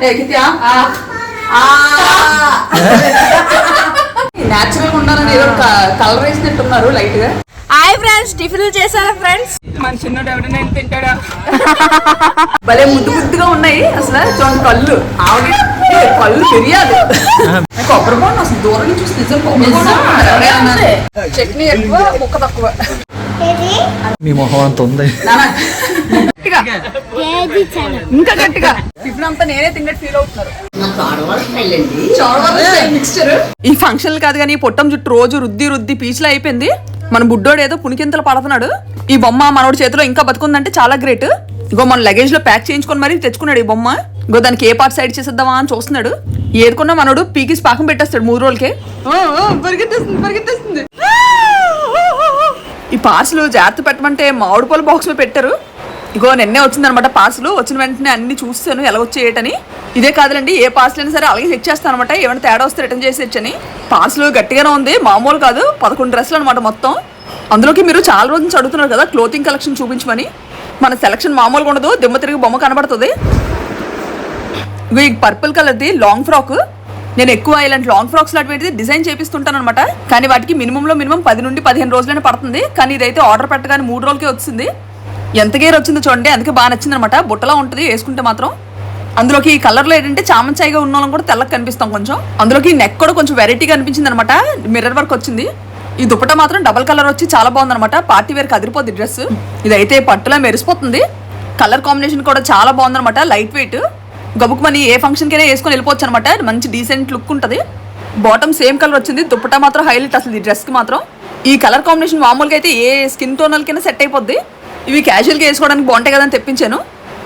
ఏ కిత్యా? Natural గా ఉండాలని ఏదో కలర్ వేసినట్టున్నారు లైట్గా హాయ్ ఫ్రెండ్స్ టిఫిన్ చేశారా ఫ్రెండ్స్? మన చిన్నోడు ఎవడైనా తింటాడా? భలే ముద్దు ముద్దుగా ఉన్నాయి అసలు చూడండి కళ్ళు. ఆవిడ కళ్ళు తెలియదు కొబ్బరి బొండం అసలు దూరం నుంచి చూసి నిజం. చట్నీ ఎక్కువ ముక్క తక్కువ. మీ మొహం అంత ఉంది. ఇంకా గట్టిగా. టిఫిన్ అంతా నేనే తిన్నట్టు ఫీల్ అవుతున్నారు. ఈ ఫంక్షన్ కాదు కానీ ఈ పొట్టం చుట్టూ రోజు రుద్ది రుద్ది పీచులు అయిపోయింది. మన బుడ్డోడు ఏదో పునికింతలు పడుతున్నాడు. ఈ బొమ్మ మనోడి చేతిలో ఇంకా బతుకుందంటే చాలా గ్రేట్ ఇగో మన లగేజ్లో ప్యాక్ చేయించుకొని మరీ తెచ్చుకున్నాడు ఈ బొమ్మ. ఇగో దానికి ఏ పార్ట్ సైడ్ చేసేద్దామా అని చూస్తున్నాడు. ఏదుకున్నా మనోడు పీకిస్ పాకం పెట్టేస్తాడు మూడు రోజులకే. పరిగెత్తేస్తుంది పరిగెత్తేస్తుంది. ఈ పార్సల్ జాగ్రత్త పెట్టమంటే మామిడి పళ్ళు బాక్స్ పెట్టారు. ఇగో నిన్నే వచ్చిందనమాట పార్సల్. వచ్చిన వెంటనే అన్ని చూస్తాను ఎలా వచ్చేయటని ఇదే కాదులండి ఏ పార్సల్ అయినా సరే అలాగే చెక్ చేస్తాను అనమాట ఏమైనా తేడా వస్తే రిటర్న్ చేసి ఇచ్చని పార్సల్ గట్టిగానే ఉంది మామూలు కాదు పదకొండు డ్రెస్సులు అనమాట మొత్తం. అందులోకి మీరు చాలా రోజులు నుంచి అడుగుతున్నారు కదా క్లోతింగ్ కలెక్షన్ చూపించమని. మన సెలక్షన్ మామూలుగా ఉండదు దిమ్మ తిరిగి బొమ్మ కనబడుతుంది. ఇగో ఈ పర్పుల్ కలర్ది లాంగ్ ఫ్రాక్ నేను ఎక్కువ ఇలాంటి లాంగ్ ఫ్రాక్స్ లాంటివి డిజైన్ చేపిస్తుంటాను అనమాట కానీ వాటికి మినిమం లో మినిమం పది నుండి పదిహేను రోజులైనా పడుతుంది. కానీ ఇదైతే ఆర్డర్ పెట్టగానే మూడు రోజులకే వచ్చింది. ఎంత గేర్ వచ్చిందో చూడండి అందుకే బాగా నచ్చింది అనమాట బుట్టలా ఉంటుంది వేసుకుంటే మాత్రం. అందులోకి ఈ కలర్లో ఏంటంటే చామంచాయిగా ఉన్న వాళ్ళం కూడా తెల్లగా కనిపిస్తాం కొంచెం. అందులోకి నెక్ కూడా కొంచెం వెరైటీగా అనిపించింది అనమాట మిర్రర్ వర్క్ వచ్చింది. ఈ దుప్పట మాత్రం డబల్ కలర్ వచ్చి చాలా బాగుంది అనమాట పార్టీ వేర్కి అదిరిపోద్ది డ్రెస్ ఇదైతే పట్టులా మెరిసిపోతుంది. కలర్ కాంబినేషన్ కూడా చాలా బాగుందనమాట లైట్ వెయిట్ గబుక్ మనీ ఏ ఫంక్షన్కైనా వేసుకొని వెళ్ళిపోవచ్చు అనమాట మంచి డీసెంట్ లుక్ ఉంటుంది. బాటమ్ సేమ్ కలర్ వచ్చింది. దుప్పటా మాత్రం హైలైట్ అసలు ఈ డ్రెస్కి మాత్రం. ఈ కలర్ కాంబినేషన్ మామూలుగా అయితే ఏ స్కిన్ టోనల్కైనా సెట్ అయిపోద్ది. ఇవి క్యాజువల్గా వేసుకోవడానికి బాగుంటాయి కదా అని తెప్పించాను.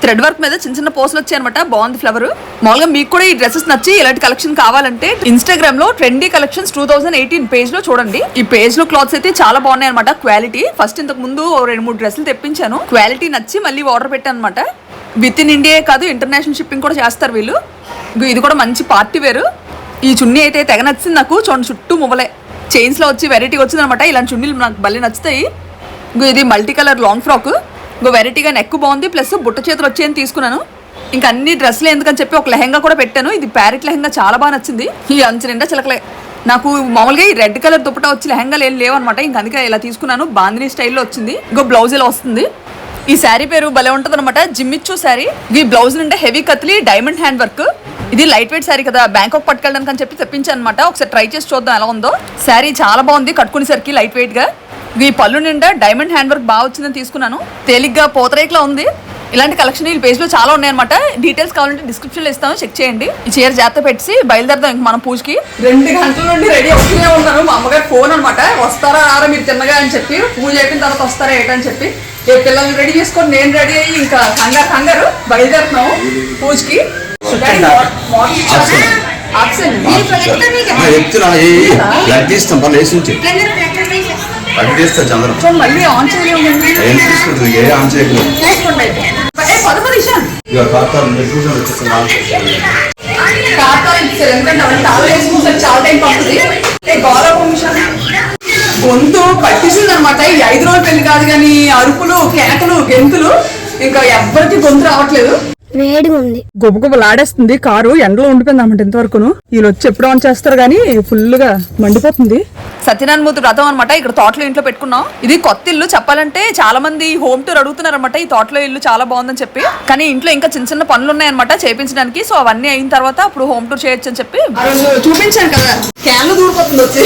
థ్రెడ్ వర్క్ మీద చిన్న చిన్న పోస్టులు వచ్చాయి అనమాట బాగుంది ఫ్లవర్. మామూలుగా మీకు కూడా ఈ డ్రెస్సెస్ నచ్చి ఇలాంటి కలెక్షన్ కావాలంటే ఇన్స్టాగ్రామ్లో trendy collections two thousand eighteen పేజ్లో చూడండి. ఈ పేజ్లో క్లాత్స్ అయితే చాలా బాగున్నాయి అనమాట క్వాలిటీ. ఫస్ట్ ఇంతకు ముందు ఓ రెండు మూడు డ్రెస్సులు తెప్పించాను. క్వాలిటీ నచ్చి మళ్ళీ ఆర్డర్ పెట్టాను అనమాట విత్ ఇన్ ఇండియా కాదు ఇంటర్నేషనల్ షిప్పింగ్ కూడా చేస్తారు వీళ్ళు. ఇది కూడా మంచి పార్టీ వేరు. ఈ చున్నీ అయితే తెగ నచ్చింది నాకు. చూడండి చుట్టూ మువ్వలే. చైన్స్లో వచ్చి వెరైటీగా వచ్చింది అనమాట ఇలాంటి చున్నీలు నాకు భలే నచ్చుతాయి. ఇది మల్టీ కలర్ లాంగ్ ఫ్రాక్ ఇంకో వెరైటీగా నెక్ బాగుంది ప్లస్ బుట్ట చేతులు వచ్చేయని తీసుకున్నాను. ఇంకా అన్ని డ్రెస్సులు ఎందుకని చెప్పి ఒక లెహంగా కూడా పెట్టాను. ఇది ప్యారెట్ లెహంగా చాలా బాగా నచ్చింది. ఈ అంచు నిండా చిలకలే. నాకు మామూలుగా ఈ రెడ్ కలర్ దుప్పట వచ్చి లెహంగాలు ఏం లేవన్నమాట ఇంకా అందుకే ఇలా తీసుకున్నాను. బాందిని స్టైల్లో వచ్చింది. ఇంకో బ్లౌజ్ ఇలా వస్తుంది. ఈ శారీ పేరు భలే ఉంటుంది అనమాట జిమ్మిచ్చు శారీ. ఈ బ్లౌజ్ నుండి హెవీ కత్లీ డైమండ్ హ్యాండ్ వర్క్ ఇది లైట్ వెయిట్ శారీ కదా. బ్యాంకాక్ పట్టుకెళ్ళడానికి అని చెప్పి తెప్పించాను అనమాట ఒకసారి ట్రై చేసి చూద్దాం ఎలా ఉందో. శారీ చాలా బాగుంది. కట్టుకునేసరికి లైట్ వెయిట్గా. ఈ పళ్ళు నిండా డైమండ్ హ్యాండ్ వర్క్ బాగా వచ్చిందని తీసుకున్నాను తేలిగ్గా పోతరేక్లా ఉంది ఇలాంటి కలెక్షన్ ఈ పేజ్లో చాలా ఉన్నాయన్నమాట డీటెయిల్స్ కావాలంటే డిస్క్రిప్షన్లో ఇస్తాను చెక్ చేయండి ఈ చీర జాగ్రత్త పెట్టి బయలుదేరదాం ఇంక మన పూజకి రెండు గంటల నుండి రెడీ అవుతూనే ఉన్నాను మా అమ్మగారు ఫోన్ అనమాట వస్తారా రారా మీరు తిన్నగా అని చెప్పి పూజ అయిపోయిన తర్వాత వస్తారా ఏంటని చెప్పి ఏ పిల్లల్ని రెడీ చేసుకొని నేను రెడీ అయ్యి ఇంకా కంగారు కంగారు బయలుదేరుతున్నాము పూజకి ఆప్షన్ చెప్తున్నా తీస్తాం చంద్రం సో మళ్ళీ ఆన్ చేయలేదు ఏం తీసుకుంటుంది? ఏ ఆన్ చేయలేదు చేసుకోండి అయితే. ఏ పదకొండు ఇషాన్ ఇక ఖాతాలు నిర్గూఢం వచ్చేస్తుంది ఆన్ చేస్తుంది. ఖాతాలు ఇచ్చారు ఎందుకంటే అవన్నీ తాళం వేసుకుంటే చాలా టైం పడుతుంది. గౌరవ గొంతు పట్టిస్తుంది అనమాట ఈ ఐదు రోజులు పెళ్ళి కాదు కానీ అరుపులు కేకలు గెంతులు ఇంకా ఎవ్వరికి గొంతు రావట్లేదు. వేడిగా ఉంది. గుబగుబలాడేస్తుంది కారు ఎండలో ఉండిపోయింది అన్నమాట ఇంతవరకును. వీళ్ళు వచ్చి ఎప్పుడు ఆన్ చేస్తారు కానీ ఫుల్గా మండిపోతుంది. సత్యనారాయణమూర్తి వ్రతం అనమాట ఇక్కడ తోటలో ఇంట్లో పెట్టుకున్నాం. ఇది కొత్త ఇల్లు. చెప్పాలంటే చాలా మంది హోమ్ టూర్ అడుగుతున్నారు అనమాట ఈ తోటలో ఇల్లు చాలా బాగుందని చెప్పి. కానీ ఇంట్లో ఇంకా చిన్న చిన్న పనులు ఉన్నాయన్నమాట చేయించడానికి సో అవన్నీ అయిన తర్వాత అప్పుడు హోమ్ టూర్ చేయొచ్చు అని చెప్పి. చూపించాను కదా. క్యాన్లు దూరిపోతుంది వచ్చి.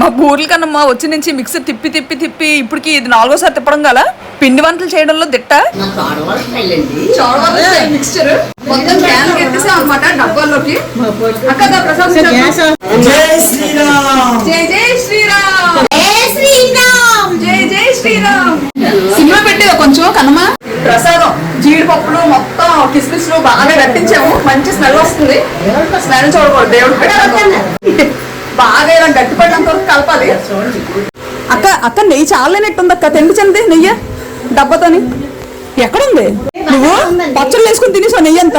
మా బూర్ల కన్నా వచ్చి నుంచి మిక్సర్ తిప్పి తిప్పి తిప్పి ఇప్పటికి ఇది నాలుగోసారి తిప్పడం గల. పిండి వంటలు చేయడంలో దిట్ట? మిక్స్చర్ మొత్తం క్యాన్ ఎత్తేసాం అనమాట డబ్బాల్లోకి. అక్క దా ప్రసాద్ జై జై శ్రీరామ్. జై జై శ్రీరామ్. సినిమా పెట్టేది కొంచెం కనమా? ప్రసాదం. జీడిపప్పులు మొత్తం కిస్మిస్లు బాగా కట్టించాము మంచి స్మెల్ వస్తుంది. స్మెల్ చూడకూడదు. దేవుడు బాగా ఇలా గట్టి పడినంత వరకు కలపాలి. అక్క అక్క నెయ్యి చాలనేట్టుంది అక్క. తెండి చెంది నెయ్యి? డబ్బతో ఎక్కడుంది? నువ్వు పచ్చడి వేసుకుని తినేసావు నెయ్యి అంత?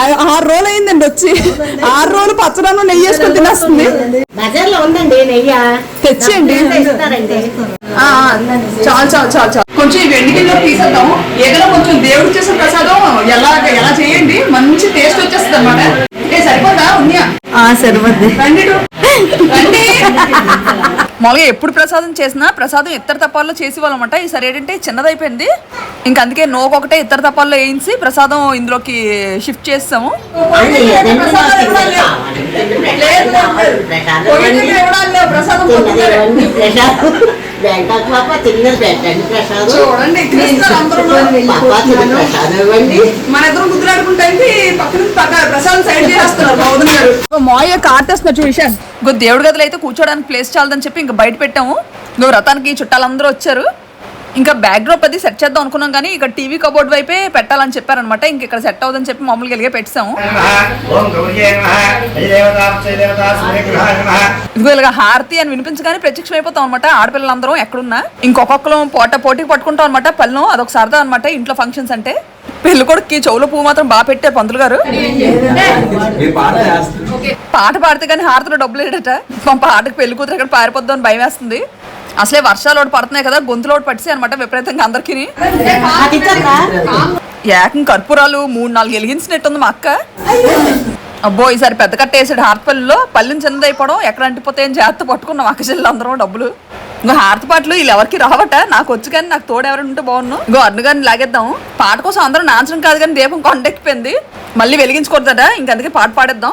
ఆరు రోజులు అయిందండి వచ్చి. ఆరు రోజులు పచ్చడన్నం నెయ్యి వేసుకుని తినేస్తుంది. తెచ్చేయండి. చాలు చాలు చాలు చాలు. కొంచెం ఇవి ఎండికిలో తీసేద్దాము. ఏదైనా కొంచెం దేవుడు చేసిన ప్రసాదం ఎలా ఎలా చేయండి? మంచి టేస్ట్ వచ్చేస్తుంది అనమాట సరిపోదా? ఉన్నాయా సరిపోద్ది. మామూలుగా ఎప్పుడు ప్రసాదం చేసినా ప్రసాదం ఇత్తడి తప్పాల్లో చేసి వాళ్ళమాట ఈసారి ఏంటంటే చిన్నదైపోయింది. ఇంకా అందుకే నోకు ఒకటే ఇత్తడి తప్పాల్లో వేయించి ప్రసాదం ఇందులోకి షిఫ్ట్ చేస్తాము. ప్రసాదం చూడండి మన ఇద్దరం పక్కన పక్క ప్రసాదం సైడ్ చేస్తున్నారు మాయ కార్తేస్తున్నారు చూసాను ఇంకో దేవుడి గదిలో అయితే కూర్చోడానికి ప్లేస్ చాలదని చెప్పి ఇంకా బయట పెట్టాము. నువ్వు రథానికి చుట్టాలందరూ వచ్చారు. ఇంకా బ్యాక్ డ్రాప్ అది సెట్ చేద్దాం అనుకున్నాం కానీ ఇక్కడ టీవీ కబోర్డ్ వైపే పెట్టాలని చెప్పారనమాట ఇంక ఇక్కడ సెట్ అవుదని చెప్పి మామూలుగా ఇలాగే పెట్టాము. ఇదిగో ఇలాగ హారతి అని వినిపించగానే ప్రత్యక్షం అయిపోతాం అనమాట ఆడపిల్లలందరం ఎక్కడున్నా. ఇంకొకళ్ళం పోట పోటీకి పట్టుకుంటాం అనమాట పళ్ళను అదొక సరదా అనమాట ఇంట్లో ఫంక్షన్స్ అంటే. పెళ్ళి కొడుకు చెవులో పువ్వు మాత్రం బాగా పెట్టారు పంతులు గారు. పాట పాడితే కానీ హారతిలో డబ్బులు లేడట మా పాటకు పెళ్ళి కూతురు ఎక్కడ పారిపోద్దాం అని భయం వేస్తుంది. అసలే వర్షాలు ఒకటి పడుతున్నాయి కదా గొంతులో పట్టిసి అనమాట విపరీతంగా అందరికి ఏకం కర్పూరాలు మూడు నాలుగు వెలిగించినట్టుంది మా అక్క. అబ్బో ఈసారి పెద్ద కట్ట కట్టేసాడు హారతిపల్లిలో పల్లెని చిన్నదైపోవడం ఎక్కడ అంటిపోతే ఏం జాగ్రత్త పట్టుకున్నాం అక్క చెల్లి అందరం డబ్బులు. ఇంకో హారతి పాటలు వీళ్ళు ఎవరికి రావట? నాకు వచ్చి కానీ నాకు తోడు ఎవరైనా ఉంటే బాగున్ను. ఇంకో అన్ను గారిని లాగేద్దాం. పాట కోసం అందరం నాచడం కాదు కానీ దీపం కొండెక్కిపోయింది. మళ్ళీ వెలిగించకూడదట ఇంక అందుకే పాట పాడేద్దాం.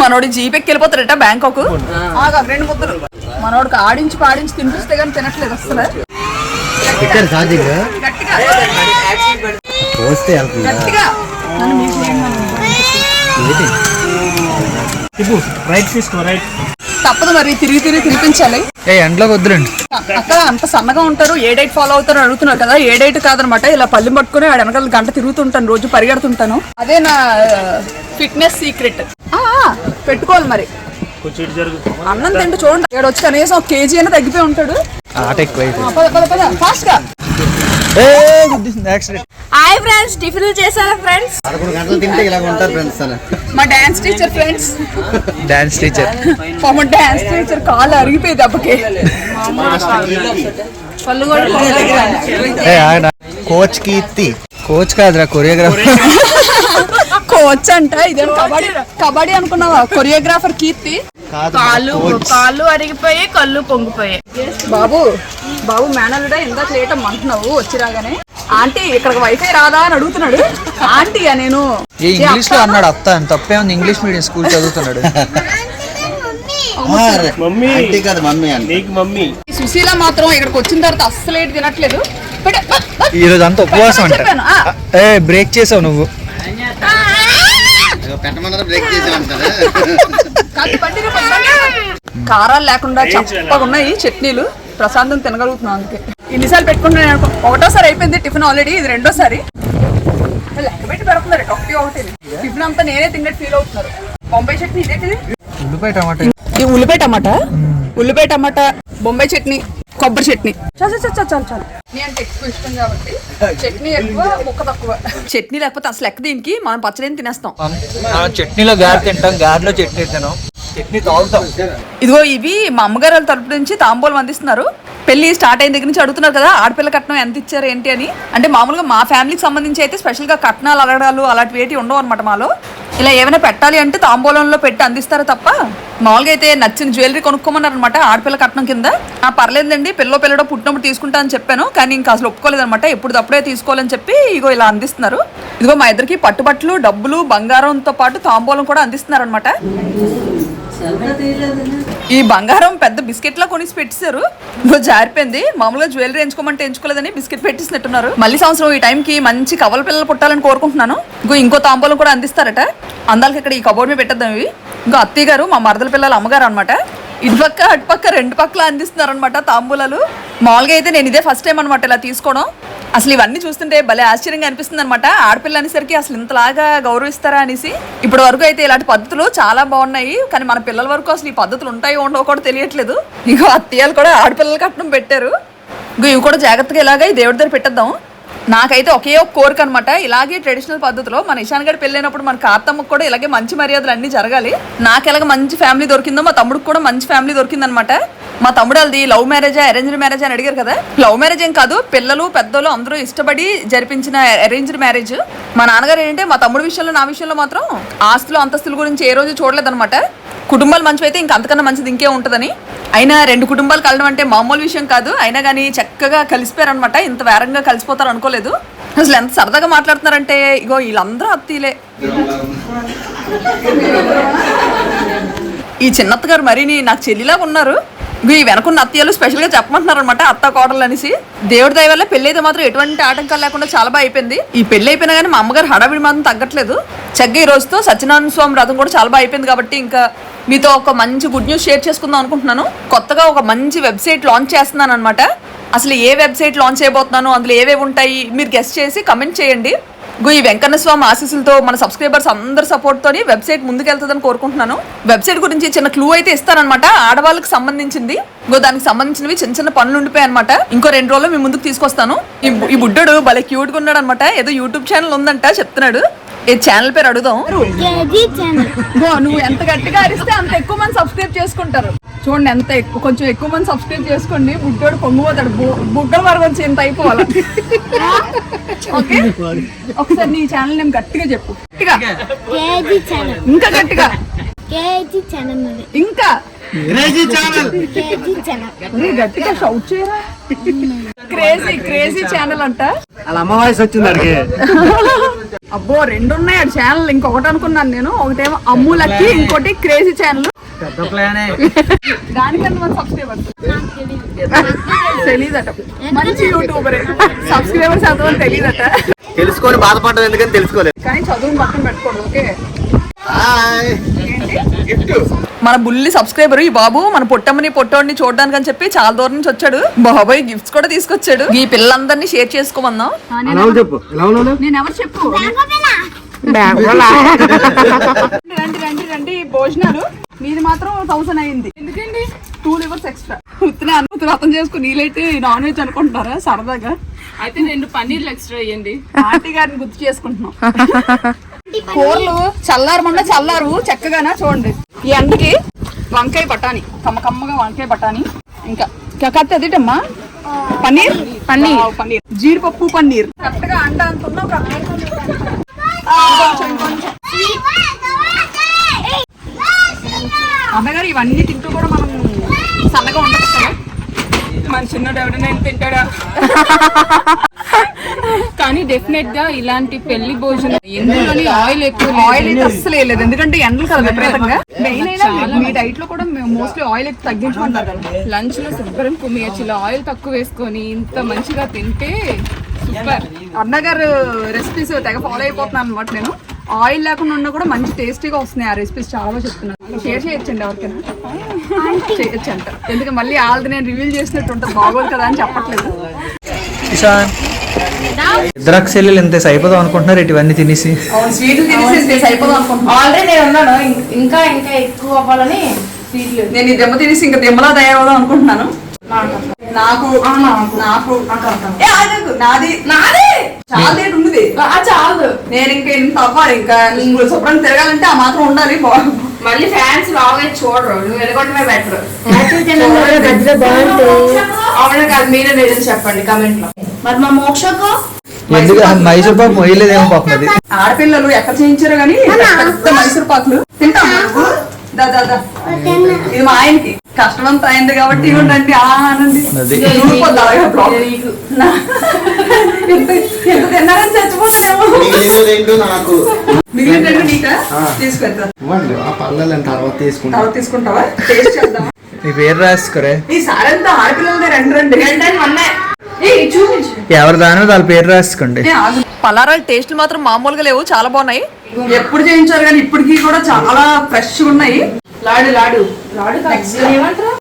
మనోడు జీపెక్కి వెళ్ళిపోతాడట బ్యాంకాక్. ఆగు, రెండు ముద్దలు. మనోడికి ఆడించి పాడించి తినిపిస్తే కానీ తినట్లేదు అసలు ఇక్కడ ఛార్జింగ్. గట్టిగా. పోస్తే వెళ్తుందా? గట్టిగా. నన్ను మీకు చేయమని. రైట్ తీసుకో రైట్ తప్పదు మరి తిరిగి తిరిగి తినిపించాలి. ఏ ఎండలో వద్దులండి. అక్క అంత సన్నగా ఉంటారు ఏ డైట్ ఫాలో అవుతారు అడుగుతున్నారు కదా ఏ డైట్ కాదనమాట ఇలా పళ్ళెం పట్టుకుని వాడు వెనకాల గంట తిరుగుతుంటాను రోజు పరిగెడుతుంటాను. అదే నా ఫిట్నెస్ సీక్రెట్. పెట్టుకోవాలి మరి. అన్నం తింటూ చూడండి ఇక్కడ వచ్చి కనీసం ఒక కేజీ అయినా తగ్గిపోయి ఉంటాడు. ఆట ఎక్కువ ఫాస్ట్గా. హాయ్ ఫ్రెండ్స్ టిఫిన్ చేశారా ఫ్రెండ్స్ పదకొండు గంటలు తింటే ఇలా ఉంటారు ఫ్రెండ్స్ మా dance teacher friends dance teacher పాపం డాన్స్ టీచర్ కాళ్ళు అరిగిపోయింది అప్పకి కోచ్ కీర్తి కోచ్ కాదురా కొరియోగ్రాఫర్ కోచ్ అంట ఇదేం కబడ్డీ కబడ్డీ అనుకున్నావా? కొరియోగ్రాఫర్ కీర్తి? కాళ్ళు కాళ్ళు అరిగిపోయి కళ్ళు పొంగిపోయాయి. బాబు బాబు మేనల్లుడా ఇందాక లేట్ అంటున్నావు వచ్చి రాగానే. ఆంటీ ఇక్కడికి వైఫై రాదా అని అడుగుతున్నాడు. ఆంటీయా నేను? ఏ ఇంగ్లీష్లో అన్నాడు అత్త అని తప్పే ఉంది ఇంగ్లీష్ మీడియం స్కూల్ చదువుతున్నాడు. మమ్మీ. ఆంటీ కాదు మమ్మీ నీకు మమ్మీ. సుశీల మాత్రం ఇక్కడికి వచ్చిన తర్వాత అస్సలు ఏంటి తినట్లేదు ఈ రోజు అంతా ఉపవాసం అంట. ఏ బ్రేక్ చేసావు నువ్వు. బ్రేక్ చేసి. కారాలు లేకుండా చప్పగా ఉన్నాయి చట్నీలు. ప్రశాంతం తినగలుగుతున్నాం అందుకే. ఇన్నిసార్లు పెట్టుకుంటున్నాను ఒకటోసారి అయిపోయింది టిఫిన్ ఆల్రెడీ ఇది రెండోసారి. లెక్క పెట్టి పెడుతున్నారు ఒకటి ఒకటి టిఫిన్ అంతా నేనే తిన్నట్టు ఫీల్ అవుతున్నారు. బొంబాయి చట్నీ ఇదేంటిది ఉల్లిపాయ టమాటా. ఈ ఉల్లిపాయ టమాటా? ఉల్లిపాయ టమాటా బొంబాయి చట్నీ. కొబ్బరి చట్నీ. చాలు చాలు చాలు చాలు చాలు. చట్నీ అంటే ఎక్కువ ఇష్టం కాబట్టి చట్నీ ఎక్కువ ముక్క తక్కువ. చట్నీ లేకపోతే అసలు ఎక్క దీనికి మనం పచ్చడి తినేస్తాం. మనం చట్నీలో గారి తింటాం గారిలో చట్నీ తినాం చట్నీ తాగుతాం. ఇదిగో ఇవి మా అమ్మగారు వాళ్ళ తరపు నుంచి తాంబూలం అందిస్తున్నారు. పెళ్ళి స్టార్ట్ అయిన దగ్గర నుంచి అడుగుతున్నారు కదా ఆడపిల్ల కట్నం ఎంత ఇచ్చారు ఏంటి అని. అంటే మామూలుగా మా ఫ్యామిలీకి సంబంధించి అయితే స్పెషల్గా కట్నాలు అడగడాలు అలాంటివి ఏంటి ఉండవు అనమాట మాలో. ఇలా ఏమైనా పెట్టాలి అంటే తాంబూలంలో పెట్టి అందిస్తారు తప్ప? మామూలుగా అయితే నచ్చిన జ్యువెలరీ కొనుక్కోమన్నారు అనమాట ఆడపిల్ల కట్నం కింద. ఆ పర్లేదండి పిల్లో పిల్లడో పుట్టినప్పుడు తీసుకుంటా అని చెప్పాను కానీ ఇంకా అసలు ఒప్పుకోలేదనమాట ఎప్పుడు తప్పుడే తీసుకోవాలని చెప్పి ఇగో ఇలా అందిస్తున్నారు. ఇదిగో మా ఇద్దరికి పట్టుబట్టలు డబ్బులు బంగారంతో పాటు తాంబూలం కూడా అందిస్తున్నారు అనమాట ఈ బంగారం పెద్ద బిస్కెట్ లా కొనిసి పెట్టేశారు. నువ్వు జారిపోయింది. మామూలుగా జ్యువెలరీ ఎంచుకోమంటే ఎంచుకోలేదని బిస్కెట్ పెట్టేసినట్టున్నారు. మళ్ళీ సంవత్సరం ఈ టైంకి మంచి కవల పిల్లలు పుట్టాలని కోరుకుంటున్నాను. ఇంకో ఇంకో తాంబూలం కూడా అందిస్తారట. అందాలకి ఇక్కడ ఈ కబోర్డ్ మీద పెట్టద్దాం ఇవి. ఇంకో అత్తయ్య గారు మా మరదల పిల్లల అమ్మగారు అనమాట ఇటుపక్క అటుపక్క రెండు పక్కల అందిస్తున్నారు అనమాట తాంబూలాలు. మామూలుగా అయితే నేను ఇదే ఫస్ట్ టైం అనమాట ఇలా తీసుకోవడం. అసలు ఇవన్నీ చూస్తుంటే భలే ఆశ్చర్యంగా అనిపిస్తుంది అనమాట ఆడపిల్ల అనేసరికి అసలు ఇంతలాగా గౌరవిస్తారా అనేసి. ఇప్పటి వరకు అయితే ఇలాంటి పద్ధతులు చాలా బాగున్నాయి. కానీ మన పిల్లల వరకు అసలు ఈ పద్ధతులు ఉంటాయో ఉండవో కూడా తెలియట్లేదు. ఇగో అత్తయ్యలు కూడా ఆడపిల్లల కట్నం పెట్టారు. ఇవి కూడా జాగ్రత్తగా ఇలాగే ఈ దేవుడి దగ్గర పెట్టేద్దాం. నాకైతే ఒకే ఒక కోరిక అనమాట ఇలాగే ట్రెడిషనల్ పద్ధతిలో మన ఇషాన్ గడి పెళ్ళైనప్పుడు మన కార్తమ్మకు కూడా ఇలాగే మంచి మర్యాదలు అన్నీ జరగాలి. నాకు ఎలాగ మంచి ఫ్యామిలీ దొరికిందో మా తమ్ముడికి కూడా మంచి ఫ్యామిలీ దొరికిందనమాట మా తమ్ముడు లవ్ మ్యారేజా అరేంజ్డ్ మ్యారేజ్ అని అడిగారు కదా? లవ్ మ్యారేజ్ ఏం కాదు పిల్లలు పెద్దలు అందరూ ఇష్టపడి జరిపించిన అరేంజ్డ్ మ్యారేజ్. మా నాన్నగారు ఏంటంటే మా తమ్ముడు విషయంలో నా విషయంలో మాత్రం ఆస్తులు అంతస్తుల గురించి ఏ రోజు చూడలేదన్నమాట. కుటుంబాలు మంచివైతే ఇంకా అంతకన్నా మంచిది ఇంకే ఉంటుందని. అయినా రెండు కుటుంబాలు కలడం అంటే మామూలు విషయం కాదు. అయినా కానీ చక్కగా కలిసిపోయారనమాట ఇంత వేరంగా కలిసిపోతారు అనుకోలేదు. అసలు ఎంత సరదాగా మాట్లాడుతున్నారంటే ఇగో వీళ్ళందరూ అత్తీలే. ఈ చిన్నత్తగారు గారు నాకు చెల్లిలాగా ఉన్నారు. ఈ వెనకున్న అత్తయ్యలు స్పెషల్గా చెప్పమంటున్నారు అనమాట అత్త కోడలు అనేసి. దేవుడి దయ వల్ల పెళ్ళి అయితే మాత్రం ఎటువంటి ఆటంకాలు లేకుండా చాలా బాగా అయిపోయింది. ఈ పెళ్ళి అయిపోయినా కానీ మా అమ్మగారు హడావిడి మాత్రం తగ్గట్లేదు. చక్కగా ఈ రోజుతో సత్యనారాయణ స్వామి రథం కూడా చాలా బాగా అయిపోయింది కాబట్టి ఇంకా మీతో ఒక మంచి గుడ్ న్యూస్ షేర్ చేసుకుందాం అనుకుంటున్నాను. కొత్తగా ఒక మంచి వెబ్సైట్ లాంచ్ చేస్తున్నాను అనమాట అసలు ఏ వెబ్సైట్ లాంచ్ చేయబోతున్నాను అందులో ఏవేవి ఉంటాయి మీరు గెస్ట్ చేసి కమెంట్ చేయండి. ఈ వెంకన్న స్వామి ఆశీస్సులతో మన సబ్స్క్రైబర్స్ అందరి సపోర్ట్ తోని వెబ్సైట్ ముందుకెళ్తుందని కోరుకుంటున్నాను. వెబ్సైట్ గురించి చిన్న క్లూ అయితే ఇస్తానన్నమాట. ఆడవాళ్ళకి సంబంధించింది. గో దానికి సంబంధించినవి చిన్న చిన్న పనులు ఉండిపోయాయి అనమాట ఇంకో రెండు రోజులు మీ ముందుకు తీసుకొస్తాను. ఈ బుడ్డోడు భలే క్యూట్గా ఉన్నాడు అనమాట ఏదో యూట్యూబ్ ఛానల్ ఉందంట చెప్తున్నాడు. ఈ ఛానల్ పేరు అడుగుదాం. నువ్వు ఎంత గట్టిగా అరిస్తే అంత ఎక్కువ మంది సబ్స్క్రైబ్ చేసుకుంటారు. చూడండి ఎంత ఎక్కువ కొంచెం ఎక్కువ మంది సబ్స్క్రైబ్ చేసుకోండి. బుడ్డోడు పొంగిపోతాడు. బు- బుగ్గల వరకు వచ్చి ఇంత అయిపోవాలి ఓకే ఒకసారి నీ ఛానల్ నేమ్ గట్టిగా చెప్పు. గట్టిగా. కేజీ ఛానల్ ఇంకా గట్టిగా. కేజీ ఛానల్ అది ఇంకా. కేజీ ఛానల్ ఒరేయ్, గట్టిగా షౌట్ చేయరా? క్రేజీ క్రేజీ ఛానల్ అంట. అలా అమ్మ వాయిస్ వచ్చింది అడిగి అబ్బో రెండు ఉన్నాయి ఆ ఛానల్ ఇంకొకటి అనుకున్నాను నేను. ఒకటేమో అమ్ములకి ఇంకోటి క్రేజీ ఛానల్ పెద్ద ప్లానే. దానికన్నా మన సబ్స్క్రైబర్స్ తెలీదట. మంచి యూట్యూబర్ సబ్స్క్రైబర్స్ చదవని తెలీదట. తెలుసుకొని బాధపడడం ఎందుకని తెలుసుకోలేదు. కానీ చదువుని పక్కన పెట్టుకోడు ఓకే? మన బుల్లి సబ్స్క్రైబర్ ఈ బాబు మన పొట్టమ్మని పొట్టోడిని చూడడానికి అని చెప్పి చాలా దూరం నుంచి వచ్చాడు. బాబాయ్ గిఫ్ట్స్ కూడా తీసుకొచ్చాడు. ఈ పిల్లలందరినీ షేర్ చేసుకోమన్నాం చెప్పు. నేను ఎవరు చెప్పు? రండి రండి రండి భోజనాలు. మీది మాత్రం థౌసండ్ అయింది. ఎందుకండి? టూ లివర్స్ ఎక్స్ట్రా ఉత్తిన అనుమతి అర్థం చేసుకుని నీళ్ళైతే నాన్ వెజ్ అనుకుంటున్నారా? సరదాగా. అయితే రెండు పన్నీర్లు ఎక్స్ట్రా వేయండి. ఆంటీ గారిని గుర్తు చేసుకుంటున్నాం. కూరలు చల్లారమన్నా చల్లారు చక్కగానా చూడండి. ఈ ఎండకి వంకాయ బఠానీ కమ్మ కమ్మగా వంకాయ బఠానీ. ఇంకా ఇంకా కత్తి అదేటమ్మా పన్నీర్? పన్నీర్. పన్నీర్. జీడిపప్పు పన్నీర్. కరెక్ట్గా అండ ఇంకొంచెం. అమ్మగారు ఇవన్నీ తింటూ కూడా మనం సన్నగా ఉండొచ్చు కదా? మన చిన్నోడు ఎవడైనా తింటాడా? కానీ డెఫినెట్గా ఇలాంటి పెళ్ళి భోజనం ఎందులోని ఆయిల్ ఎక్కువ ఆయిల్ అయితే అస్సలు వేయలేదు. ఎందుకంటే ఎండలు కదా విపరీతంగా. మెయిన్ అయినా మీ- డైట్లో కూడా మోస్ట్లీ ఆయిల్ తగ్గించమంటారు కదా. లంచ్లో శుభ్రం కుమ్మియచ్చు ఇలా ఆయిల్ తక్కువ వేసుకొని ఇంత మంచిగా తింటే సూపర్. అన్నగారు రెసిపీస్ తెగ ఫాలో అయిపోతున్నాను అనమాట నేను. ఆయిల్ లేకుండా ఉన్నా కూడా మంచి టేస్టీగా వస్తున్నాయి ఆ రెసిపీస్ చాలా బాగా చెప్తున్నాను షేర్ చేయొచ్చండి ఎవరికైనా? చేయొచ్చు అంట. ఎందుకంటే మళ్ళీ వాళ్ళది నేను రివీల్ చేసినట్టు ఉంటుంది. బాగోదు కదా అని చెప్పట్లేదు. ఇద్దరు సెల్లులు ఇంత అయిపోదాం అనుకుంటున్నారు. ఇటు ఇవన్నీ తినేసి స్వీట్లు తినేసి అయిపోదాం అనుకుంటున్నాను ఆల్రెడీ నేను ఉన్నాను. ఇం- ఇంకా ఇంకా ఎక్కువ అవ్వాలని స్వీట్లు. నేను ఈ దెబ్బ తినేసి ఇంకా దెబ్బలా తయారవుదాం అనుకుంటున్నాను. నాకు నాకు. నాది నాది. చాలా డేట్ ఉంది చాలు నేను ఇంకా ఇంత అవ్వాలి ఇంకా శుభ్రం తిరగాలంటే ఆ మాత్రం ఉండాలి మళ్ళీ ఫ్యాన్స్ లాగా చూడరు. నువ్వు వెళ్ళగొట్టమే బెటర్ అవును కాదు మీరే రీజన్ చెప్పండి కమెంట్లో. మరి మా మోక్షకు? ఎందుకు మైసూర్ పాకు మొయ్యలేదేమో పాపం అది? ఆడపిల్లలు ఎక్కడ చేయించారో కానీ మైసూర్ పాకులు. తింటాం ఇది మా ఆయనకి. కష్టమంతా అయింది కాబట్టి ఇవ్వండి ఆ అనండి. అది. ఊడిపోద్ది అలాగే బ్లాక్. నా- ఎంత ఎంత తిన్నారని చచ్చిపోతారేమో. నాకు. మిగిలిన రెండు నీకా? తీసుకెళ్తా. ఇవ్వండి ఆ పళ్ళని తర్వాత తీసుకుంటా. తర్వాత తీసుకుంటావా? టేస్ట్ చేద్దాం నీ పేరు రాసుకోరే. ఈ సారంతా ఆడపిల్లలదే రెండు రెండు. రెండని మొన్నే ఏ చూపించు. ఎవరి దాని వాళ్ళ పేరు రాసుకోండి. పలారాల టేస్ట్ మాత్రం మామూలుగా లేవు చాలా బాగున్నాయి. ఎప్పుడు చేయించారు కానీ ఇప్పటికి కూడా చాలా ఫ్రెష్ ఉన్నాయి. లాడు లాడు. లాడు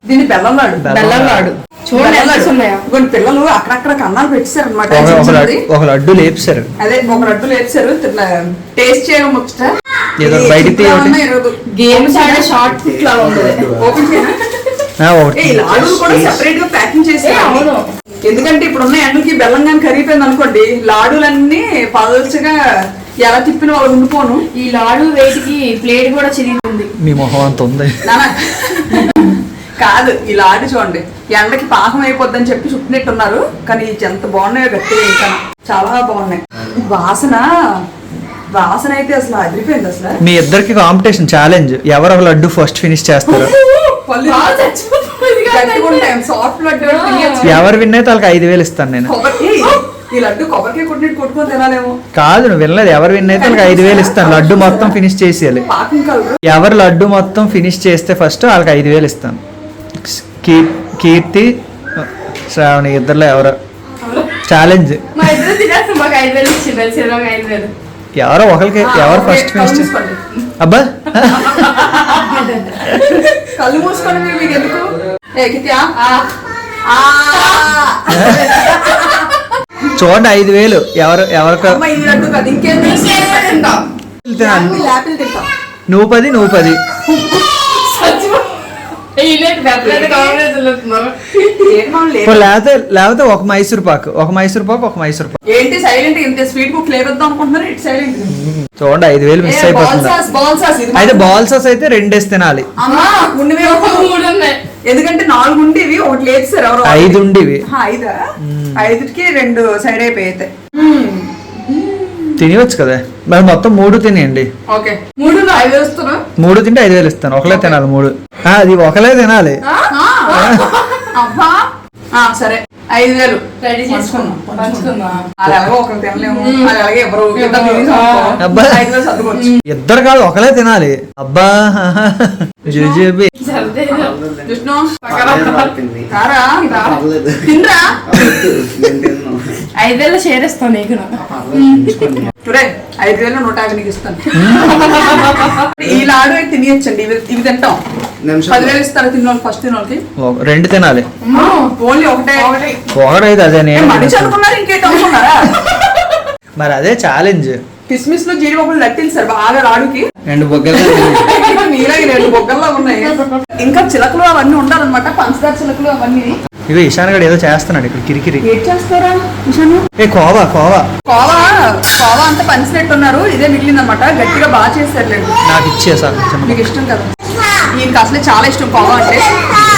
దీన్ని బెల్లం లాడు. బెల్లం లాడు. చూడండి ఎంత ఉన్నాయో? కొన్ని పిల్లలు అక్కడక్కడ కన్నాలు పెట్టేశారు అనమాట ఒక- లడ్డు- లేపుసారు అదే ఒక లడ్డు లేపారు టేస్ట్ చేయడం ముచ్చట. ఏదో బయటికి. గేమ్స్ ఆడే షార్ట్ ఫుట్ ఉండదు ఓపెన్ కూడా సెపరేట్గా ప్యాకింగ్ చేసి అవును. ఎందుకంటే ఇప్పుడున్న ఎండలకి బెల్లం కానీ కరిగిపోయింది అనుకోండి లాడులన్నీ పల్చగా ఎలా తిప్పిన వాళ్ళు ఉండిపోను. ఈ లాడు వేటికి ప్లేట్ కూడా చిరిగింది. మీ మొహం అంత ఉంది. కాదు ఇలా ఆడి చూడండి ఎండకి పాకం అయిపోద్దని చెప్పి చుట్టినట్టున్నారు కానీ ఎంత బాగున్నాయో గట్టిగా ఇంకా చాలా బాగున్నాయి. వాసన వాసన అయితే అసలు అదిరిపోయింది అసలు. మీ ఇద్దరికి కాంపిటీషన్ ఛాలెంజ్ ఎవరు ఒక లడ్డు ఫస్ట్ ఫినిష్ చేస్తారు. ఎవరు విన్ అయితే వాళ్ళకి ఐదు వేలు ఇస్తాను నేను. ఈ లడ్డు కొబ్బరికాయ కొట్టినట్టు కొట్టుకొని తినాలేమో. కాదు నువ్వు వినలేదు. ఎవరు విన్ అయితే వాళ్ళకి ఐదు వేలు ఇస్తాను. లడ్డు మొత్తం ఫినిష్ చేసేయాలి. పాకం కలరు ఎవరు లడ్డు మొత్తం ఫినిష్ చేస్తే ఫస్ట్ వాళ్ళకి ఐదు వేలు ఇస్తాను. కీ- కీర్తి శ్రావణి ఇద్దరులో ఎవరు? ఛాలెంజ్ మా ఇద్దరు తినేస్తాం. మాకు ఐదు వేలు ఇచ్చింది సినిమాకి ఐదు వేలు. ఎవరో ఒకరికి ఎవరు ఫస్ట్ ఫినిష్ మూసుకోండి. అబ్బా! కళ్ళు మూసుకోండి మీరు మీకు ఎందుకు? ఎక్కితే చూడండి ఐదు వేలు. ఎవరు ఎవరికి నువ్వు పది నువ్వు పది లేకపోతే లేకపోతే ఒక మైసూర్ పాకు ఒక మైసూర్ పాకు ఒక మైసూర్ పాకు. ఏంటి సైలెంట్ ఇంత స్వీట్ బుక్ లేవద్దాం అనుకుంటున్నారు? ఇటు సైలెంట్ చూడండి ఐదు వేలు మిస్ అయిపోతుంది. అయితే బాల్ సాస్ అయితే రెండేసి తినాలి. అమ్మా ఎందుకంటే నాలుగు ఉండేవి ఒకటి లేదు సార్ ఎవరో ఐదు ఉండేవి ఐదా? ఐదుకి రెండు సైడ్ అయిపోయాయి తినవచ్చు కదా. మరి మొత్తం మూడు తినేయండి. ఓకే. మూడు ఐదు మూడు తింటే ఐదు వేలు ఇస్తాను. ఒకలే తినాలి మూడు. అది ఒకలే తినాలి. సరే. ఐదు వేలు. రెడీ చేసుకున్నాం. పంచుకుందాం అది ఎలాగో ఒకరు తినలేము. అది అలాగే ఎవరు ఇద్దరు తినేసి అనుకో. అబ్బా. ఐదు వేలు సర్దుకోవచ్చు. ఇద్దరు కాదు ఒకలే తినాలి. అబ్బా. జుజుబి. విష్ణు? రారా రా. ఐదు వేలు షేర్ ఇస్తాను నీకు టుడే ఐదు వేలు నూట యాభై నీకు ఇస్తాను. ఈ లాడు అయితే తినేయచ్చండి ఇవి ఇవి తింటాం. పదివేలు ఇస్తారు తిన్న ఫస్ట్ తిన్నోళ్ళకి? ఒక- రెండు తినాలి. ఓన్లీ ఒకటే. ఒకడైతే అదే నేను మనిషి అనుకున్నారు ఇంకేంటి అనుకున్నారా? మరి అదే ఛాలెంజ్ కిస్మిస్లో జీడిపప్పులు లట్టింది సార్ బాగా రాడుకి రెండు బొగ్గలు నీలాగే రెండు బొగ్గల్లో ఉన్నాయి. ఇంకా చిలకలు అవన్నీ ఉండాలన్నమాట పంచదార చిలకలు అవన్నీ. ఇవి ఇషాన్ గడు ఏదో చేస్తున్నాడు ఇక్కడ కిరికిరి. ఏం చేస్తారా నిషాను ఏ కోవా కోవా. కోవా కోవా అంతా పంచినట్టున్నారు ఇదే మిగిలిందన్నమాట గట్టిగా బాగా చేశారులేండి నాకు ఇచ్చేసా చిన్న మీకు ఇష్టం కదా? ఈయనకి అసలే చాలా ఇష్టం కోవా అంటే.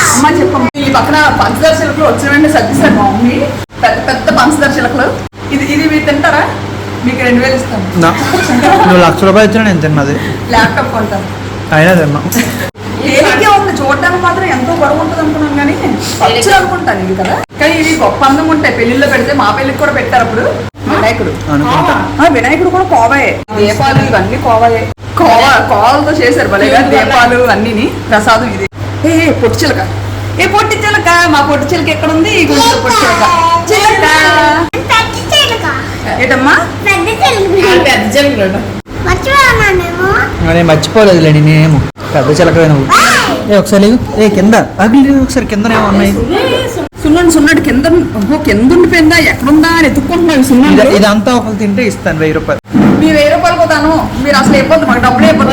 అమ్మ చెప్పమ్మ ఈ పక్కన పంచదార చిలకలు వచ్చిన వెంటనే సర్దిస్తారు మా మమ్మీ. పెద్ద పెద్ద పంచదార చిలకలు. ఇది ఇది మీరు తింటారా? మీకు రెండు వేలు నువ్వు లక్ష రూపాయలు ఇచ్చినా నేను తిన్నది. ల్యాప్టాప్ కొంటాను అయినా తిన్నా. తేలికే ఉంది చూడడానికి మాత్రం ఎంతో బరువు ఉంటుంది అనుకున్నాం కానీ పచ్చి అనుకుంటాను ఇవి కదా. కానీ ఇవి గొప్ప అందం ఉంటాయి పెళ్ళిలో పెడితే మా పెళ్ళికి కూడా పెట్టారు అప్పుడు వినాయకుడు. అనుకుంటా. ఆ వినాయకుడు కూడా కోవాయే దీపాలు ఇవన్నీ కోవాయే కోవా కోవాలతో చేశారు భలేగా దీపాలు అన్నిని ప్రసాదం ఇది. ఏ పొట్టి చిలక. ఏ పొట్టి చిలక? మా పొట్టి చిలక ఎక్కడ ఉంది ఈ గుంటూరు పొట్టి చిలక. చిలక. ఏంటమ్మా? పెద్ద చెల్లి నేను మర్చిపోలేదు నేనేమో. పెద్ద చిలకవే నువ్వు ఏ ఒకసారి. ఏ కింద. అగ్లి ఒకసారి కిందనేమో ఉన్నాయి. సున్నాడు సున్నాడు కింద ఓహో, కింద ఉండిపోయిందా? ఎక్కడుందా అని ఎత్తుక్కుంటున్నాను ఇది- సున్నాడు ఇదంతా ఒకరు తింటే ఇస్తాను వెయ్యి రూపాయలు. మీ వెయ్యి రూపాయలు పోతాను. మీరు అసలు ఇవ్వద్దు మాకు డబ్బులు అయిపోయి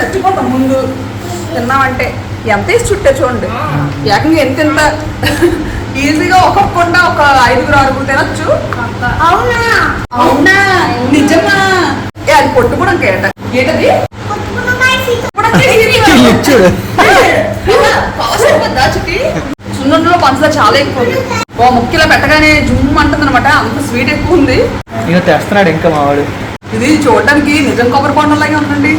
చచ్చిపోతాం ముందు. తిన్నామంటే. ఎంత వేసి చుట్టే చూడండి. ఏకంగా ఎంత ఎంత ఈజీగా ఒక్కొక్కకుండా ఒక ఐదుగురు ఆరుగురు తినొచ్చు. అవునా? నిజమా? ఏ అది పొట్టు కూడా కేట ఏంటది? సున్నుండలో పంచదార చాలా ఎక్కువ ఉంది. ఓ ముక్కిలో పెట్టగానే జుమ్ అంటుంది అనమాట అంత స్వీట్ ఎక్కువ ఉంది. ఇంకా తెస్తున్నాడు ఇంకా మావాడు ఇది చూడడానికి నిజం కొబ్బరి బొండం లాగే ఉందండి.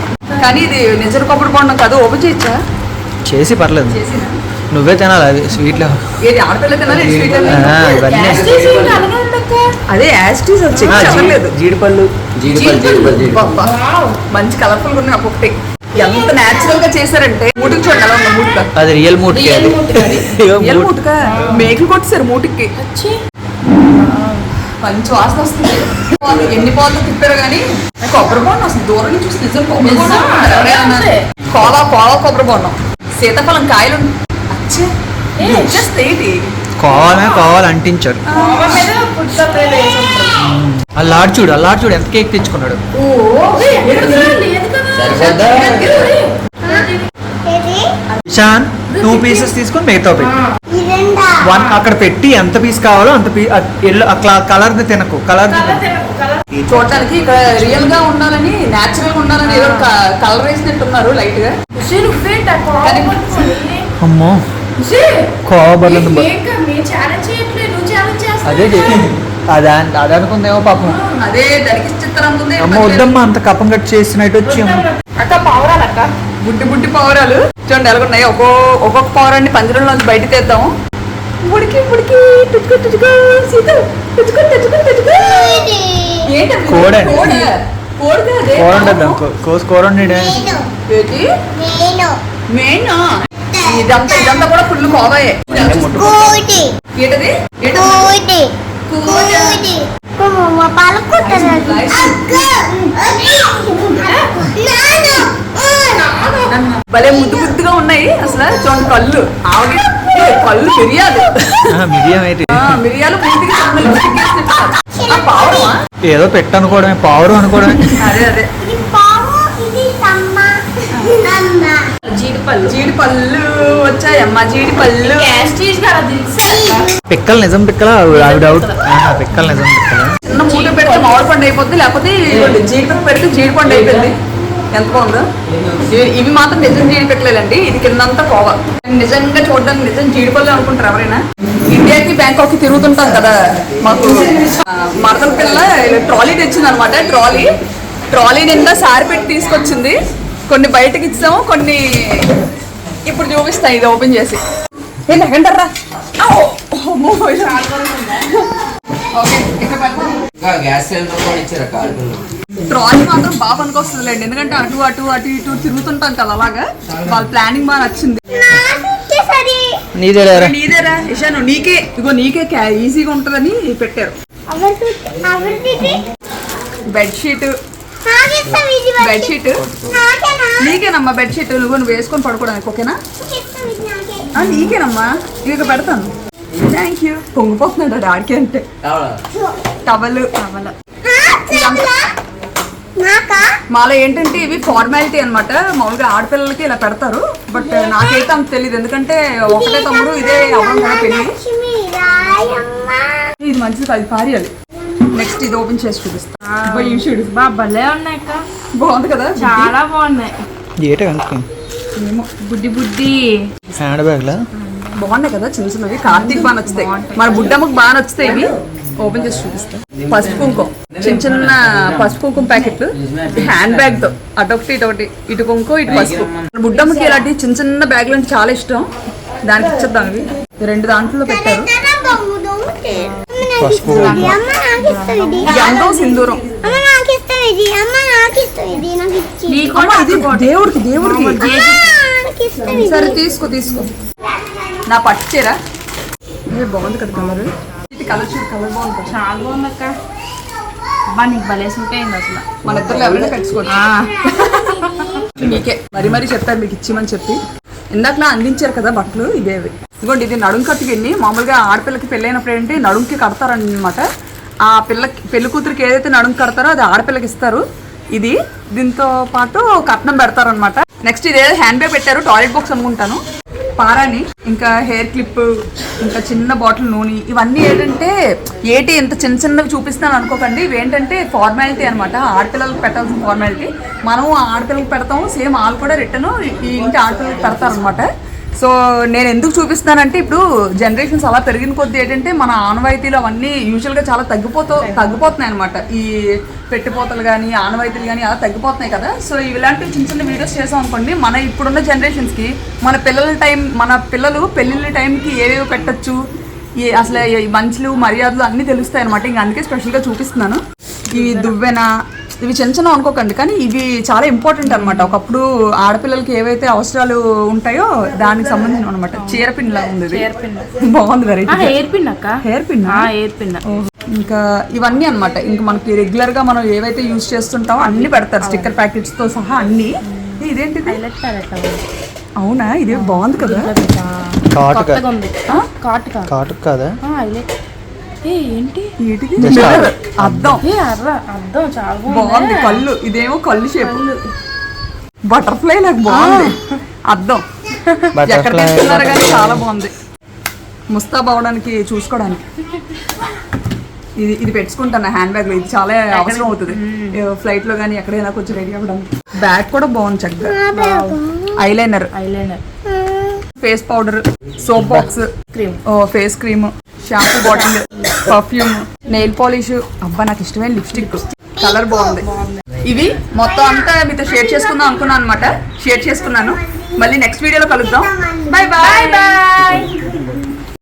కానీ ఇది నిజం కొబ్బరి బొండం కాదు ఓపెన్ చేయొచ్చా చేసి పర్లేదు. చేసిన? నువ్వే తినాలి అది స్వీట్లో. అదే యాస్టీస్ జీడిపళ్ళు మంచి కలర్ఫుల్గా ఉన్నాయి ఒక్కొక్కటి ఎంత నేచురల్గా చేశారంటే మూటికి చూడండి ఎలా ఉందో మూటిగా అది రియల్ మూటికి రియల్ మూటి. మూటిగా మేకలు కొట్టేశారు మూటికి. మంచి వాసన వస్తుంది. ఎన్ని పాలు తిప్పారు కానీ కొబ్బరి బొండం అసలు దూరం నుంచి చూసి నిజం కొబ్బరి కోలా కోలా కొబ్బరి బొండం. సీతాఫలం కాయలు కావాలనే కావాలి అంటించారు అల్లాడు చూడు అల్లాడు చూడు ఎంత కేక్ తెచ్చుకున్నాడు. ఇషాన్ టూ పీసెస్ తీసుకొని మిగతా పెట్టి. వన్ అక్కడ పెట్టి ఎంత పీస్ కావాలో అంత కలర్ తినకు కలర్ చూడటానికి ఇక్కడ రియల్గా ఉండాలని నేచురల్గా ఉండాలని ఏదో కలర్ వేసినట్టున్నారు లైట్గా. అమ్మో. కోబర్లను అదే అదే అదే అనుకుందేమో పాపం. అదే దానికి చిత్రం అనుకుంది అమ్మ వద్దమ్మా అంత కప్పం కట్ చేసినట్టు వచ్చి అమ్మ. అక్క పావురాలక్క బుడ్డి బుడ్డి పావురాలు. చూడండి ఎలాగున్నాయి. ఒక్కో ఒక్కొక్క పావురాన్ని పంజరంలోంచి బయట తీద్దాం ఉడికి ఉడికి టుచుకు టుచుకు సీత? కోడి. కోడి. కోడి. కాదే. కూర ఉండద్దు ఇదంతా ఇదంతా కూడా ఫుల్ కోవాయే. ఏంటది. భలే ముద్దు ముద్దుగా ఉన్నాయి అసలు. చూడండి కళ్ళు. ఆవిడ కళ్ళు మిరియాలు. మిరియాలు పూర్తిగా పావురమా ఏదో పెట్ట అనుకోవడమే పావురు అనుకోవడమే. అదే అదే. జీడిపళ్ళు. జీడి పళ్ళు వచ్చాయమ్మా జీడి పళ్ళు క్యాస్టీజ్ కదా తెలుసు? పిక్కలు నిజం పిక్కల? డౌట్ పిక్కలు. నిజం పిక్కల? చిన్న మూట పెడితే మామిడి పండు అయిపోద్ది లేకపోతే జీడిపప్పు పెడితే జీడి పండు అయిపోయింది. ఎంత బాగుందో. ఇవి- ఇవి మాత్రం నిజం జీడి పెట్టలేదండి ఇది కిందంతా పోవా. నిజంగా చూడడానికి నిజం జీడిపల్లి అనుకుంటారు ఎవరైనా. ఇండియాకి బ్యాంకాక్ తిరుగుతుంటాం కదా మాకు మరదల పిల్ల ట్రాలీ తెచ్చింది అనమాట ట్రాలీ. ట్రాలీ నిండా సారి పెట్టి తీసుకొచ్చింది. కొన్ని బయటకి ఇచ్చాము కొన్ని ఇప్పుడు చూపిస్తాయి ఇది ఓపెన్ చేసి. ఏ కార్డు ట్రాలీ మాత్రం బాగా పనికొస్తుందిలేండి. ఎందుకంటే అటు అటు అటు ఇటు తిరుగుతుంటాం కదా అలాగా. వాళ్ళ ప్లానింగ్ బాగా నచ్చింది. నీదే లేరా నీదేరా ఇషాను నీకే. ఇగో నీకే ఈజీగా ఉంటుందని పెట్టారు. Bedsheet bedsheet? నీకేనమ్మా బెడ్షీట్? నువ్వు నువ్వు వేసుకొని పడుకోవడానికి ఓకేనా? ఆ, నీకేనమ్మా? ఇక పెడతాను. థ్యాంక్ యూ పొంగిపోతున్నాడు డాడీకి అంటే. Towel towel. మాలో ఏంటంటే ఇవి ఫార్మాలిటీ అన్నమాట. మామూలుగా ఆడపిల్లలకి ఇలా పెడతారు. బట్ నాకైతే అంత తెలియదు ఎందుకంటే ఒకటే తమ్ముడు ఇదే అవ్వడం కదా పెళ్ళి. ఇది మంచిది కాదు పారియాలి. నెక్స్ట్ ఇది ఓపెన్ చేసి చూపిస్తా. అబ్బా, ఇవి చూడు. బా భలే ఉన్నాయి అక్క. బాగుంది కదా చాలా బాగున్నాయి. ఏటే కనుక్కో. బుడ్డి బుడ్డి. హ్యాండ్ బ్యాగ్లా? బాగున్నాయి కదా చిన్న చిన్నవి. కార్తీక్ బాగా నచ్చుతాయి. మన బుడ్డమ్మకు బాగా నచ్చుతాయి ఇవి? ఓపెన్ చేసి చూపిస్తా. పసుపు కుంకుమ. చిన్న చిన్న పసుపు కుంకుమ ప్యాకెట్లు హ్యాండ్ బ్యాగ్తో అటొకటి ఇటొకటి. ఇటు కుంకుమ ఇటు పసుపు. మన బుడ్డమ్మకి ఇలాంటి చిన్న చిన్న బ్యాగులు అంటే చాలా ఇష్టం. దానికి ఇచ్చేద్దాం ఇవి. రెండు దాంట్లో పెట్టారు. పసుపు సింధూరం. నీకు అమ్మ, ఇది దేవుడికి దేవుడికి. సరే తీసుకో తీసుకో. నా పట్టు చీర. ఇది బాగుంది కదా కలర్ ఇది కలర్ చూడు కలర్ బాగుంది చాలా బాగుంది అక్క. బా నీకు భలే సూట్ అయింది అసలు. మన ఇద్దరు ఎవరైనా పెట్టుకోవచ్చు మీకే మరి మరి చెప్పారు మీకు ఇచ్చిమని చెప్పి. ఇందాకలా అందించారు కదా బట్టలు ఇవేవి. ఇదిగోండి ఇది నడుం కట్టుకెళ్ళి మామూలుగా ఆడపిల్లకి పెళ్ళైనప్పుడు ఏంటి నడుంకి కడతారనమాట ఆ పిల్లకి పెళ్ళి కూతురికి ఏదైతే నడుం కడతారో అది ఆడపిల్లకి ఇస్తారు. ఇది దీంతో పాటు కట్నం పెడతారనమాట నెక్స్ట్ ఇదే హ్యాండ్ బ్యాగ్ పెట్టారు టాయిలెట్ బాక్స్ అనుకుంటాను. పారాని ఇంకా హెయిర్ క్లిప్ ఇంకా చిన్న బాటిల్ నూనె ఇవన్నీ ఏంటంటే ఏటి ఇంత చిన్న చిన్నవి చూపిస్తాను అనుకోకండి. ఇవేంటంటే ఏంటంటే ఫార్మాలిటీ అనమాట ఆడపిల్లలకు పెట్టాల్సిన ఫార్మాలిటీ మనం ఆడపిల్లలకు పెడతాము సేమ్ వాళ్ళు కూడా రిటర్న్ ఈ ఇంటి ఆడపిల్లలకు పెడతారనమాట సో నేను ఎందుకు చూపిస్తున్నానంటే ఇప్పుడు జనరేషన్స్ అలా పెరిగిన కొద్దీ ఏంటంటే మన ఆనవాయితీలు అవన్నీ యూజువల్గా చాలా తగ్గిపోతూ తగ్గిపోతున్నాయి అనమాట ఈ పెట్టిపోతలు కానీ ఆనవాయితీలు కానీ అలా తగ్గిపోతున్నాయి కదా. సో ఇలాంటి చిన్న చిన్న వీడియోస్ చేసాం అనుకోండి మన ఇప్పుడున్న జనరేషన్స్కి మన పిల్లల టైం మన పిల్లలు పెళ్ళిళ్ళ టైంకి ఏవేవి పెట్టచ్చు. ఈ అసలు మంచులు మర్యాదలు అన్నీ తెలుస్తాయి అనమాట ఇంకా అందుకే స్పెషల్గా చూపిస్తున్నాను. ఈ దువ్వెన ఇవి చిన్న చిన్న అనుకోకండి కానీ ఇవి చాలా ఇంపార్టెంట్ అనమాట ఒకప్పుడు ఆడపిల్లలకి ఏవైతే అవసరాలు ఉంటాయో దానికి సంబంధించిన అనమాట చీర పిన్ లా ఉంది ఇది. బాగుంది వెరైటీ హెయిర్ పిన్ అక్క? హెయిర్ పిన్ హెయిర్ పిన్ ఇంకా ఇవన్నీ అన్నమాట. ఇంకా మనకి రెగ్యులర్గా మనం ఏవైతే యూజ్ చేస్తుంటామో అన్ని పెడతారు. స్టిక్కర్ ప్యాకెట్స్తో సహా అన్ని. ఏ, ఇదేంటిది? అవునా? ఇది బాగుంది కదా. కాటు? కాట్ కాదా? ఏ ఏంటి. అద్దం. ఏ అర్ర అర్థం చాలా బాగుంది. కళ్ళు. ఇదేమో కళ్ళు షేప్ బటర్ఫ్లై లాగా బాగుంది. అద్దం. ఎక్కడ తీసుకున్నారు కానీ చాలా బాగుంది. ముస్తాబ్ అవడానికి చూసుకోవడానికి. ఇది ఇది పెట్టుకుంటాను హ్యాండ్ బ్యాగ్లో. ఇది చాలా అవసరం అవుతుంది. ఫ్లైట్లో కానీ ఎక్కడైనా కొంచెం రెడీ అవ్వడానికి. బ్యాగ్ కూడా బాగుంది చక్కగా. Eyeliner eyeliner face powder soap box cream face cream shampoo bottle perfume nail polish. అబ్బా నాకు ఇష్టమైన లిప్స్టిక్. కలర్ బాగుంది. ఇవి మొత్తం అంతా మీతో షేర్ చేసుకుందాం అనుకున్నాను అనమాట షేర్ చేసుకున్నాను. మళ్ళీ నెక్స్ట్ వీడియోలో కలుద్దాం. Bye bye bye